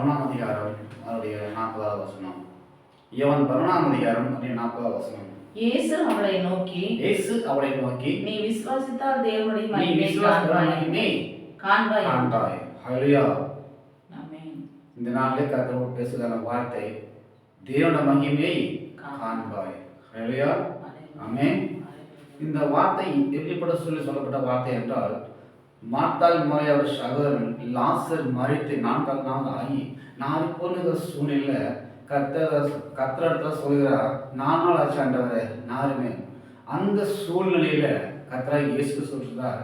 பதினொன்றாம் அதிகாரம் அதனுடைய நாற்பதாவது வசனம். யோவான் பதினொன்றாம் அதிகாரம் அதனுடைய நாற்பதாவது வசனம். இயேசு அவளை நோக்கி இயேசு அவளை நோக்கி நீ விசுவாசித்தால் தேவனுடைய விசுவாச காண்பாய். மகிமை காண்பாய். காண்பாய். ஹalleluya ஆமென் இந்த நாளிலே கர்த்தர் பேசுகிற வார்த்தை தேவனுடைய மகிமையை காண்பாய். ஹalleluya ஆமென் இந்த வார்த்தை எப்படிப்பட்ட சொல்லி சொல்லப்பட்ட வார்த்தை என்றால் மார்த்தாள் மறையார் சகோதரன் லாசர் மறித்து நாட்கள் நாள் ஆகி நாலு பொண்ணுங்க சூழ்நிலை கத்தர் கத்திர இடத்துல சொல்கிறா நாலு நாள் ஆச்சு ஆண்டவரே நாலுமே அந்த சூழ்நிலையில கத்தரா இயேசு சொல்றார்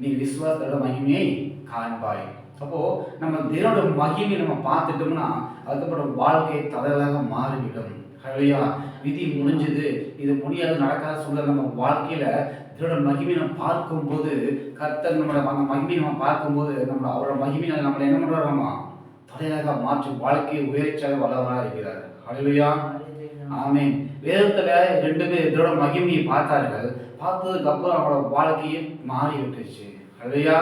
நீ விசுவாசத்தோட மகிமையை காண்பாய். அப்போ நம்ம தினோட மகிமை நம்ம பார்த்துட்டோம்னா அதுக்கப்புறம் வாழ்க்கை தலைவராக மாறிவிடும். ஹalleluya விதி முடிஞ்சது. இது முடியாது நடக்காத சூழல் நம்ம வாழ்க்கையில இதோட மகிமையை நம்ம பார்க்கும்போது கர்த்தர் நம்மளோட அந்த மகிமையை நம்ம பார்க்கும்போது நம்ம அவரோட மகிமையை நம்மளை என்ன பண்றோமா தலையாக மாற்றி வாழ்க்கையை உயர்ச்சாக வல்லவராக இருக்கிறார். ஹalleluya. ஆமென். வேதத்துல ரெண்டு பேர் இதோட மகிமையை பார்த்தார்கள். பார்த்ததுக்கு அப்புறம் அவரோட வாழ்க்கையே மாறி விட்டுச்சு ஹalleluya.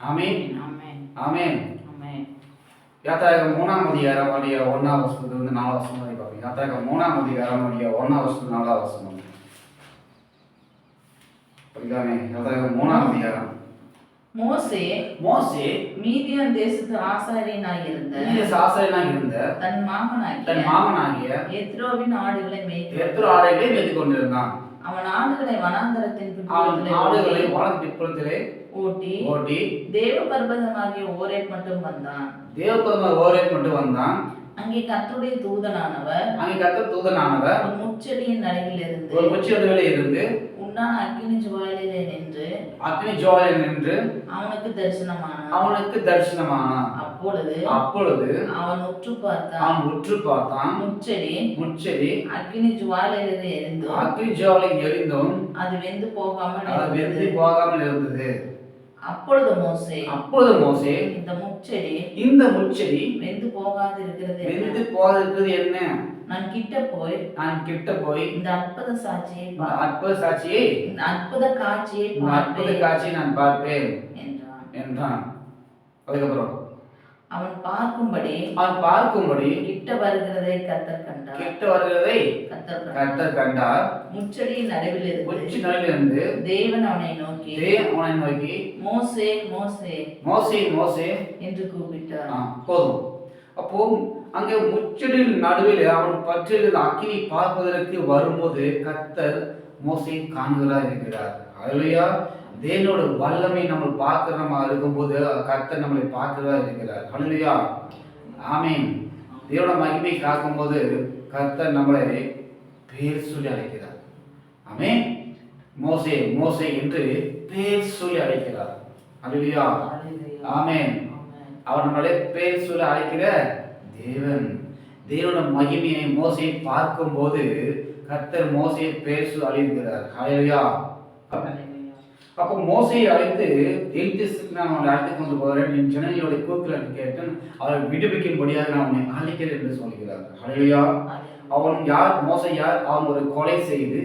ஆமென். ஆமென். ஆமென். யாத்திராக மூணாம் அதிகாரம் உடைய ஒன்னாம் வருஷத்துல இருந்து நாலாம் வருஷம் மூணாம் அதிகாரம் உடைய ஒன்னாம் வருஷத்துல நாலாம் வருஷம் புரியுதானே யாத்திராக மூணாம் அதிகாரம். மோசே மோசே மீதியான் தேசத்து ஆசாரியனாய் இருந்த சாசனா இருந்த தன் தன் மாமனாகிய மாமனாகிய எத்ரோவின் ஆடுகளை மேய்த்து எத்தனை ஆடைகளை மேய்த்து கொண்டிருந்தான் அவன் ஆடுகளை வனாந்தரத்தின் அவன் பின்புறத்திலே ஆடுகளை வளர்ந்து பிற்புறத்திலே ஓட்டி ஓட்டி தேவ பர்வதமாகிய ஓரேட் மட்டும் வந்தான். தேவபெரும ஓரே கொண்டு வந்தான். அங்கே கர்த்தருடைய தூதனானவர். அங்கே கத்த தூதனானவர். ஒரு முச்செடியின் நடுவில் இருந்து ஒரு உச்சியடுவிலே இருந்து உண்டான அக்கினி ஜுவாலிலே நின்று அக்னி ஜோலையில் நின்று அவனுக்கு தரிசனமானான். அவனுக்கு தரிசனமானான். அப்பொழுது அப்பொழுது அவன் உற்று பார்த்தான். அவன் உற்று பார்த்தான். முச்செடி முச்செடி அக்கினி ஜுவாலிலே இருந்தும் அக்னி ஜோலை எரிந்தும். அது வெந்து போகாமல் அது வெந்து போகாமல் இருந்தது. அப்பொழுது மோசே அப்பொழுது மோசே இந்த முச்செடி இந்த முச்செடி வெந்து போகாது இருக்கிறது? வெந்து போகிறது என்ன? நான் கிட்ட போய் நான் கிட்ட போய் இந்த அற்புத சாட்சியை அற்புத சாட்சியை இந்த அற்புத காட்சியை அற்புத காட்சியை நான் பார்ப்பேன் என்றான். என்றான். அதுக்கப்புறம் அவன் பார்க்கும்படி அவன் பார்க்கும்படி கிட்ட வருகிறதை கத்தர் கண்டார். கிட்ட வருகிறதை கத்தர் கண்டார். கர்த்தர் கண்டார். முச்செடியின் நடுவில் இருந்து உச்சி நிலையிலிருந்து தேவன் அவனை நோக்கி அவனை நோக்கி மோசே மோசே மோசே மோசே என்று கூப்பிட்டார். போதும். அப்போ அங்கே முச்சடில் நடுவில் அவன் பற்றியிருந்த அக்கினி பார்ப்பதற்கு வரும்போது கர்த்தர் மோசை காண்கிறார் இருக்கிறார். அதுலையா தேவனோட வல்லமை நம்ம பார்க்கிற மாதிரி இருக்கும்போது கர்த்தர் நம்மளை பார்க்கிறதா இருக்கிறார் அதுலையா ஆமீன் தேவனோட மகிமை காக்கும்போது கர்த்தர் நம்மளை பேர் சொல்லி அழைக்கிறார். ஆமென் மோசே மோசே என்று பேர் சொல்லி அழைக்கிறார். அதுலையா ஆமென் அவர் நம்மளை பேர் சொல்லி அழைக்கிற தேவன். தேவனோட மகிமையை மோசையை பார்க்கும்போது கர்த்தர் மோசையை பேர் சொல்லி அழைக்கிறார். ஹalleluya அப்போ மோசையை அழைத்து எகிப்துக்கு நான் அவனை அழைத்து கொண்டு போகிறேன். என் ஜனங்களோட கூக்குகள் கேட்டேன் அவரை விடுவிக்கும்படியாக நான் அவனை அழைக்கிறேன் என்று சொல்கிறார். அழையா அவன் யார்? மோசை யார்? அவன் ஒரு கொலை செய்து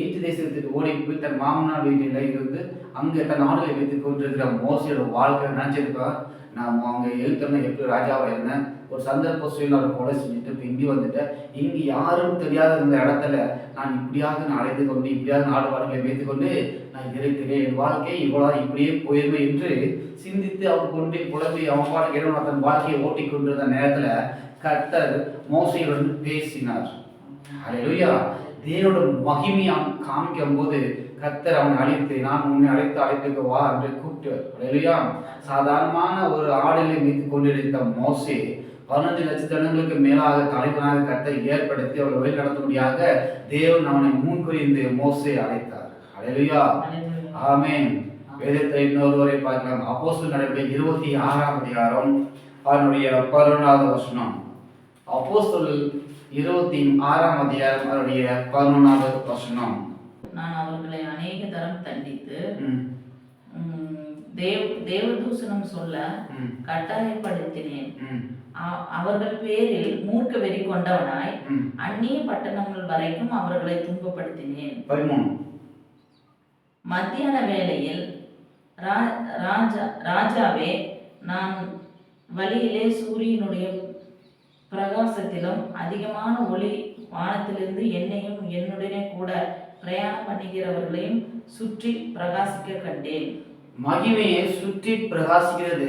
எய்த்து தேசத்துக்கு ஓடி போய் தன் மாமனார் வீட்டில் இருந்து அங்கே தன் ஆடுகளை வைத்துக் கொண்டிருக்கிற மோசையோட வாழ்க்கை நினைச்சிருப்பார். நான் அவங்க எழுத்தன எப்படி ராஜாவா இருந்தேன். ஒரு சந்தர்ப்ப சூழ்நிலை கொலை செஞ்சுட்டு இப்போ இங்கே வந்துட்டேன். இங்கே யாரும் தெரியாத இந்த இடத்துல நான் இப்படியாவது நான் அழைத்து கொண்டு இப்படியாவது நாடு வாழ்க்கையை வைத்து கொண்டு நான் இருக்கிறேன் என் வாழ்க்கை இவ்வளோ இப்படியே போயிருமே என்று சிந்தித்து அவன் கொண்டு குழம்பி அவன் பாட்டுக்கு இறைவன் தன் வாழ்க்கையை ஓட்டி கொண்டிருந்த நேரத்தில் கர்த்தர் மோசையுடன் பேசினார். அலையா தேவனோட மகிமையை அவன் காமிக்கும் போது கர்த்தர் அவனை அழைத்து நான் உன்னை அழைத்து அழைத்துக்கு வா என்று கூப்பிட்டு ஹalleluya. சாதாரணமான ஒரு ஆடலை மீது கொண்டிருந்த மோசே பதினஞ்சு லட்சம் ஜனங்களுக்கு மேலாக தலைவனாக கர்த்தர் ஏற்படுத்தி அவரை வழி நடத்தும்படியாக தேவன் அவனை முன்குறிந்து மோசே அழைத்தார். ஹalleluya. ஆமென். வேதத்தை இன்னொருவரை பார்க்கலாம். அப்போஸ்தலர் நடவடிக்கை இருபத்தி ஆறாம் அதிகாரம் அதனுடைய பதினொன்றாவது வசனம். அப்போஸ்தலர் இருபத்தி ஆறாம் அதிகாரம் அதனுடைய பதினொன்றாவது வசனம். நான் அவர்களை அநேக தரம் தண்டித்து தேவ தேவதூசணம் சொல்ல கட்டாயப்படுத்தினேன். அவர்கள் பேரில் மூர்க்க வெறி கொண்டவனாய். அந்நிய பட்டணங்கள் வரைக்கும் அவர்களை துன்பப்படுத்தினேன். மத்தியான வேளையில் ராஜா ராஜாவே நான் வழியிலே சூரியனுடைய பிரகாசத்திலும் அதிகமான ஒளி வானத்திலிருந்து என்னையும் என்னுடனே கூட பிரயாணம் பண்ணுகிறவர்களையும் சுற்றி பிரகாசிக்க கண்டேன். மகிமையை சுற்றி பிரகாசிக்கிறது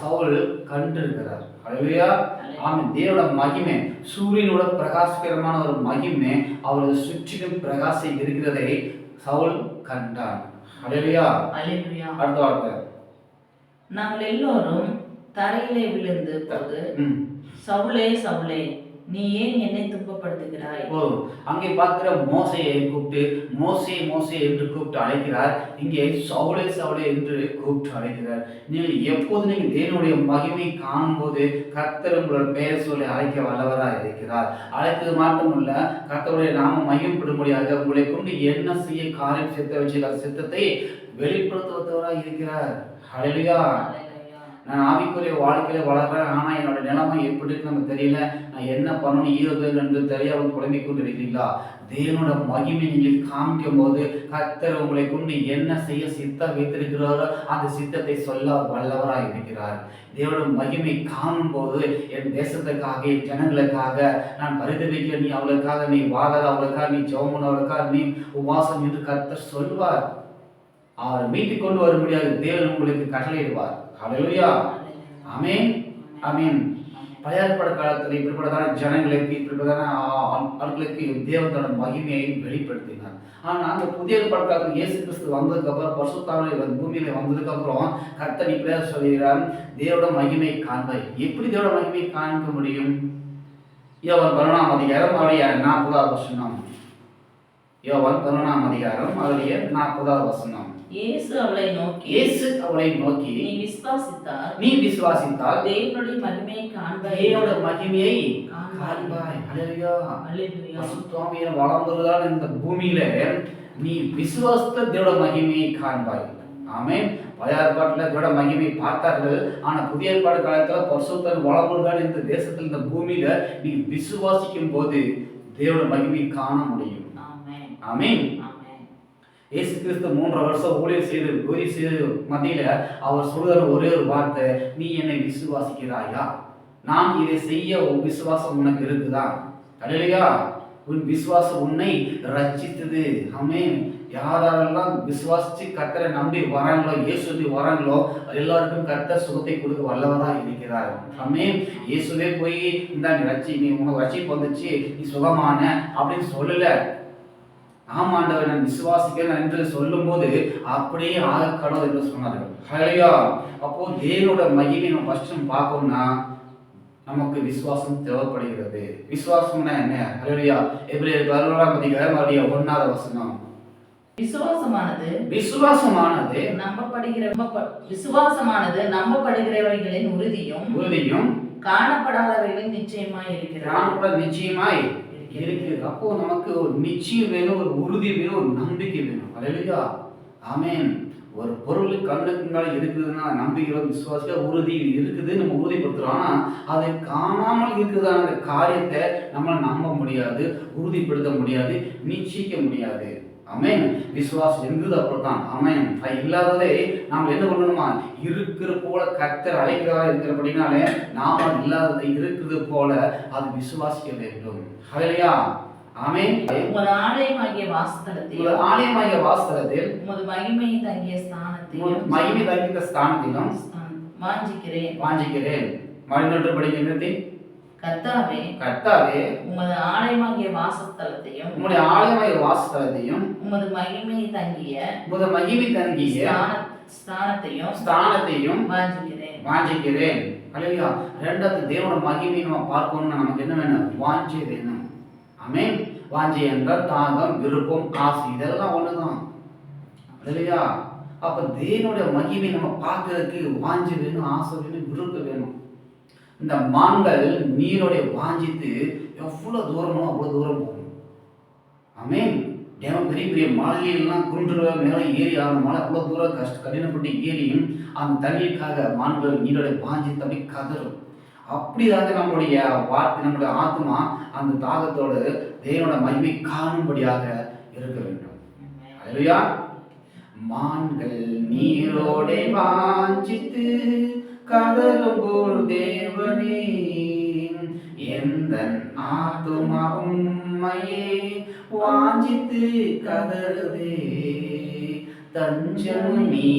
சவுல் கண்டிருக்கிறார். ஹalleluya ஆமென். தேவனோட மகிமை சூரியனோட பிரகாசகரமான ஒரு மகிமை அவரது சுற்றிலும் பிரகாசம் இருக்கிறதை சவுல் கண்டான் அல்லேலூயா அடுத்த வார்த்தை. நாங்கள் எல்லோரும் தரையிலே விழுந்து போது சவுளே சவுளே நீ ஏன் என்னை துன்பப்படுத்துகிறாய்? போதும். அங்கே பார்க்கிற மோசையை கூப்பிட்டு மோசே மோசே என்று கூப்பிட்டு அழைக்கிறார். இங்கே சவுளே சவுளே என்று கூப்பிட்டு அழைக்கிறார். நீங்கள் எப்போது நீங்கள் தேவனுடைய மகிமை காணும்போது கர்த்தர் உங்களோட பெயர் சொல்லி அழைக்க வல்லவராக இருக்கிறார். அழைத்தது மட்டுமல்ல கர்த்தருடைய நாம மையப்படும்படியாக உங்களை கொண்டு என்ன செய்ய காரியம் சித்த வச்சுக்கிற சித்தத்தை வெளிப்படுத்துவதவராக இருக்கிறார். ஹalleluya நான் ஆவிக்குரிய வாழ்க்கையில வளர்றேன். ஆனா என்னோட நிலைமை எப்படி இருக்கு நமக்கு தெரியல. நான் என்ன பண்ணணும் ஈரோடு என்று தெரியாமல் புலம்பிக் கொண்டு இருக்கிறீங்களா தேவனோட மகிமை நீங்கள் காமிக்கும் போது கத்தர் உங்களை கொண்டு என்ன செய்ய சித்தம் வைத்திருக்கிறாரோ அந்த சித்தத்தை சொல்ல வல்லவராக இருக்கிறார். தேவனோட மகிமை காணும் போது என் தேசத்துக்காக என் ஜனங்களுக்காக நான் பரிதவிக்க நீ அவளுக்காக நீ வாதாத அவளுக்காக நீ ஜெபம் அவளுக்காக நீ உபாசம் என்று கத்தர் சொல்வார். அவர் மீட்டுக் கொண்டு வரும்படியாக தேவன் உங்களுக்கு கட்டளையிடுவார். ஹalleluya அல்லேலூயா. ஆமென் ஆமென் பழைய ஏற்பாடு காலத்தில் இப்படிப்பட்டதான ஜனங்களுக்கு இப்படிப்பட்டதான ஆட்களுக்கு தேவனோட மகிமையை வெளிப்படுத்தினார். ஆனா அந்த புதிய ஏற்பாடு காலத்தில் இயேசு கிறிஸ்து வந்ததுக்கு அப்புறம் பரிசுத்தாவிலே வந்து பூமியில வந்ததுக்கு அப்புறம் கர்த்தர் இப்படியா சொல்கிறார் தேவோட மகிமை காண்பாய் எப்படி தேவோட மகிமை காண்க முடியும்? யோவான் பதினொன்றாம் அதிகாரம் அவருடைய நாற்பதாவது வசனம் யோவான் பதினொன்றாம் அதிகாரம் அவருடைய நாற்பதாவது வசனம். இயேசு அவளை நோக்கி இயேசு அவளை நோக்கி நீ விசுவாசித்தால் நீ விசுவாசித்தால் தேவனுடைய மகிமையை காண்பாய். தேவோட மகிமையை காண்பாய். ஹalleluya அல்லேலூயா. பசுத்தாமியில வளர்ந்ததுதான் இந்த பூமியில நீ விசுவாசத்த தேவோட மகிமையை காண்பாய். ஆமென் பழைய ஏற்பாட்டுல தேவோட மகிமை பார்த்தார்கள். ஆனா புதிய ஏற்பாடு காலத்துல பரிசுத்தன் வளர்ந்ததுதான் இந்த தேசத்துல இந்த பூமியில நீ விசுவாசிக்கும் போது தேவோட மகிமையை காண முடியும். ஆமென். இயேசு கிறிஸ்து மூன்று வருஷம் ஊழியர் செய்து ஊழியர் செய்து மத்தியில அவர் சொல்கிற ஒரே ஒரு வார்த்தை நீ என்னை விசுவாசிக்கிறாயா? நான் இதை செய்ய உன் விசுவாசம் உனக்கு இருக்குதா? அல்லையா உன் விசுவாசம் உன்னை ரட்சித்தது. ஆமென். யாரெல்லாம் விசுவாசிச்சு கர்த்தரை நம்பி வராங்களோ இயேசுவை வராங்களோ எல்லாருக்கும் கர்த்தர் சுகத்தை கொடுக்க வல்லவரா இருக்கிறார். ஆமென். இயேசுவே போய் இந்த ரட்சி நீ உனக்கு ரட்சிப்பு வந்துச்சு நீ சுகமான அப்படின்னு சொல்லல. ஆமாண்டவர் நான் விசுவாசிக்கிறேன் என்று சொல்லும்போது அப்படியே ஆக கடவுள் என்று சொன்னார்கள். ஹலையா அப்போ தேவனோட மகிமை நம்ம ஃபர்ஸ்ட் பார்க்கணும்னா நமக்கு விசுவாசம் தேவைப்படுகிறது. விசுவாசம்னா என்ன? ஹலையா எப்படி பதினோராம் அதிகாரம் அவருடைய ஒன்னாவது வசனம். விசுவாசமானது விசுவாசமானது நம்பப்படுகிற நம்பப்ப- விசுவாசமானது நம்பப்படுகிறவைகளின் உறுதியும் உறுதியும் காணப்படாதவைகளின் நிச்சயமாய் இருக்கிறது. நிச்சயமாய் இருக்கு. அப்போ நமக்கு ஒரு நிச்சயம் வேணும் ஒரு உறுதி வேணும் ஒரு நம்பிக்கை வேணும். அலையா ஆமேன் ஒரு பொருள் கண்ணுக்கு முன்னாடி இருக்குதுன்னா நம்பிக்கிறோம் விசுவாசிக்க உறுதி இருக்குது நம்ம உறுதிப்படுத்துறோம். ஆனால் அதை காணாமல் இருக்குதான அந்த காரியத்தை நம்ம நம்ப முடியாது உறுதிப்படுத்த முடியாது நிச்சயிக்க முடியாது. ஆமென் விசுவாசம் இருந்தது அப்படித்தான் ஆமென் அது இல்லாததை நாம் என்ன பண்ணணுமா? இருக்கிற போல கர்த்தர் அழைக்கிறதா இருக்கிறபடினாலே நாம் அது இல்லாததை இருக்குது போல அது விசுவாசிக்க வேண்டும். ஆமென் உமது ஆலயமாகிய வாஸ்தலத்தில் உமது மகிமை தங்கிய ஸ்தானத்தையும் மகிமை தங்கித்த ஸ்தானத்திலும் ஸ்தான்- வாஞ்சிக்கிறேன். வாஞ்சிக்கிறேன். மறுநூற்று படிக்கிறது கர்த்தாவே கர்த்தாவே உமது ஆலயமாகிய வாசஸ்தலத்தையும் உம்முடைய ஆலயமாகிய வாஸ்தலத்தையும் உமது மகிமை தங்கிய உமது மகிமை தங்கிய ஸ்தான- ஸ்தானத்தையும் ஸ்தானத்தையும் வாஞ்சிக்கிறேன். வாஞ்சிக்கிறேன். ஹalleluya. ரெண்டாவது தேவனோட மகிமை நம்ம பார்க்கணும்னா நமக்கு என்ன வேணும்? வாஞ்சை வேணும். ஆமென் வாஞ்சை என்றால் தாகம் விருப்பம் ஆசை இதெல்லாம் ஒண்ணுதான். ஹalleluya அப்ப தேவனுடைய மகிமை நம்ம பார்க்கறதுக்கு வாஞ்சை வேணும் ஆசை வேணும் விருப்பம் வேணும். இந்த மான்கள் நீரோடைய வாஞ்சித்து எவ்வளோ தூரமோ அவ்வளோ தூரம் போகும். ஆமேன். தேவன் பெரிய பெரிய மலையெல்லாம் குன்றுல மேலே ஏறி அந்த மலை அவ்வளோ தூரம் கஷ்ட கடினப்பட்டு ஏறியும் அந்த தண்ணீருக்காக மான்கள் நீரோட வாஞ்சித்து அப்படி கதறும். அப்படியாக நம்மளுடைய வார்த்தை நம்மளுடைய ஆத்மா அந்த தாகத்தோடு தேவனோட மகிமை காணும்படியாக இருக்க வேண்டும். அதுலையா மான்கள் நீரோடே வாஞ்சித்து கதலும் போல் தேவனே எந்த ஆத்துமா உம்மையே வாஞ்சித்து கதறுதே. தஞ்சமும் நீ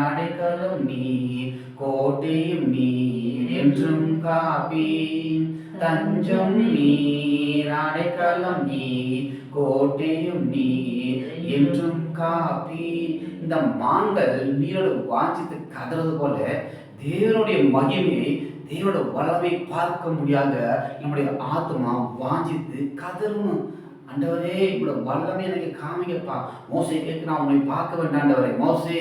அடைக்கலும் நீ கோட்டையும் நீர் என்றும் காப்பி தஞ்சம் நீர் அடைக்கலம் நீர் கோட்டையும் நீர் என்றும் காப்பி இந்த மான்கள் நீரோடு வாஞ்சித்து கதறது போல தேவனுடைய மகிமையை தேவனோட வல்லமை பார்க்க முடியாத நம்முடைய ஆத்மா வாஞ்சித்து கதறணும் ஆண்டவரே இவ்வளோ வல்லமை எனக்கு காமிங்கப்பா. மோசை கேட்கு நான் உன்னை பார்க்க வேண்டாண்டவரே மோசே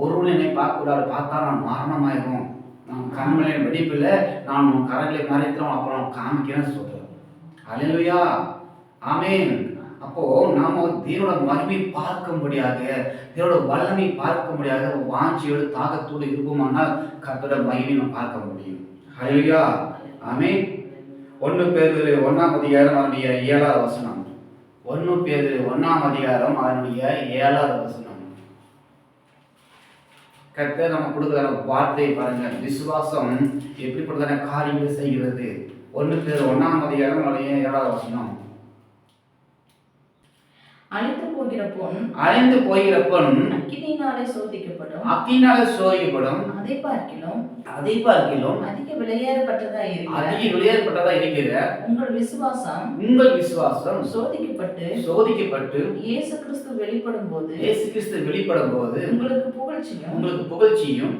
ஒருவன் என்னை பார்க்க கூடாது பார்த்தா நான் மரணமாயிரும். நான் கண்மலை வெடிப்பில் நான் உன் கரங்களை மறைக்கிறோம் அப்புறம் காமிக்கிறேன்னு சொல்கிறேன் அலையிலுயா ஆமேன். அப்போ நாம தேவனோட மகிமை பார்க்கும்படியாக தேவனோட வல்லமை பார்க்கும்படியாக வாஞ்சியோடு தாகத்தோடு இருப்போமானால் கத்தோட மகிமை நம்ம பார்க்க முடியும். ஹalleluya ஆமே ஒன்று பேர் ஒன்றாம் அதிகாரம் அதனுடைய ஏழாவது வசனம். ஒன்று பேர் ஒன்றாம் அதிகாரம் அதனுடைய ஏழாவது வசனம். கர்த்தர் நம்ம கொடுக்குற வார்த்தை பாருங்க. விசுவாசம் எப்படிப்பட்டதான காரியங்கள் செய்கிறது? ஒன்று பேர் ஒன்றாம் அதிகாரம் அதனுடைய ஏழாவது வசனம். அழித்து போகிற பொன் அழிந்து போகிற பொன் அக்கினியினாலே சோதிக்கப்படும். அக்கினால சோதிக்கப்படும். அதை பார்க்கிலும் அதை பார்க்கிலும் அதிக விலையேறப்பட்டதா இருக்கிற அதிக வெளியேறப்பட்டதா இருக்கிற உங்கள் விசுவாசம் உங்கள் விசுவாசம் சோதிக்கப்பட்டு சோதிக்கப்பட்டு இயேசு கிறிஸ்து வெளிப்படும் போது இயேசு கிறிஸ்து வெளிப்படும் போது உங்களுக்கு புகழ்ச்சியும் உங்களுக்கு புகழ்ச்சியும்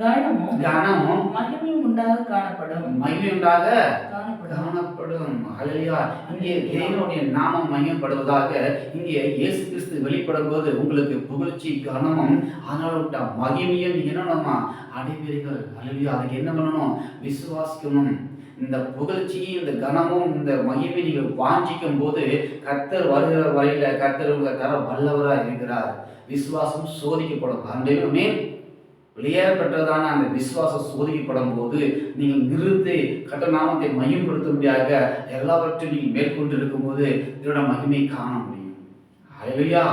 கனமும் கனமும் மகிமையும் உண்டாக காணப்படும். மகிமையுண்டாக காணப்படும். காணப்படும். ஹalleluya இங்கே தேவனுடைய நாமம் மகிமைப்படுவதாக இங்கே இயேசு கிறிஸ்து வெளிப்படும் போது உங்களுக்கு புகழ்ச்சி கனமும் அதனால மகிமையும் நீங்க என்ன பண்ணணுமா அடைவீர்கள். ஹalleluya அதுக்கு என்ன பண்ணணும்? விசுவாசிக்கணும். இந்த புகழ்ச்சி இந்த கனமும் இந்த மகிமை நீங்கள் வாஞ்சிக்கும் போது கர்த்தர் வருகிற வரையில கர்த்தர் உங்க தர வல்லவராக இருக்கிறார். விசுவாசம் சோதிக்கப்படும். வெளியேற பெற்றதான அந்த விசுவாசம் சோதிக்கப்படும் போது நீங்கள் நிறுத்தி கட்ட நாமத்தை மையப்படுத்தும்படியாக எல்லாவற்றையும் நீங்கள் மேற்கொண்டு இருக்கும்போது தேவட மகிமை காண முடியும். ஹalleluya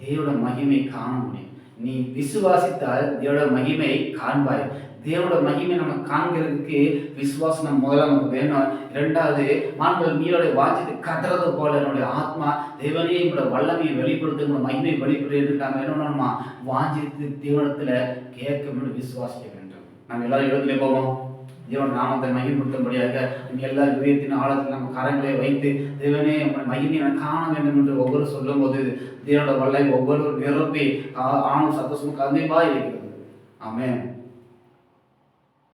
தேவோட மகிமை காண முடியும். நீ விசுவாசித்தால் தேவோட மகிமை காண்பாய். தேவோட மகிமை நம்ம காண்கிறதுக்கு விசுவாசம் நம்ம முதல்ல நமக்கு வேணும். ரெண்டாவது மாண்பல் நீரோட வாஞ்சித்து கத்துறது போல என்னுடைய ஆத்மா தேவனே என்னோட வல்லமையை வெளிப்படுத்த என்னோட மகிமை வெளிப்படுத்தி நாம என்ன நம்ம வாஞ்சித்து தேவனத்தில் கேட்க விசுவாசிக்க வேண்டும். நம்ம எல்லாரும் எழுத்துல போவோம். தேவன் நாமத்தை மகிமைப்படுத்தும்படியாக நம்ம எல்லா இதயத்தின் ஆழத்தில் நம்ம கரங்களை வைத்து தேவனே உங்களுடைய மகிமையை நான் காண வேண்டும் என்று ஒவ்வொரு சொல்லும் போது தேவனோட வல்லை ஒவ்வொரு நிரப்பி ஆ- ஆணும் சத்தமும் கந்திப்பா இருக்கிறது. ஆமே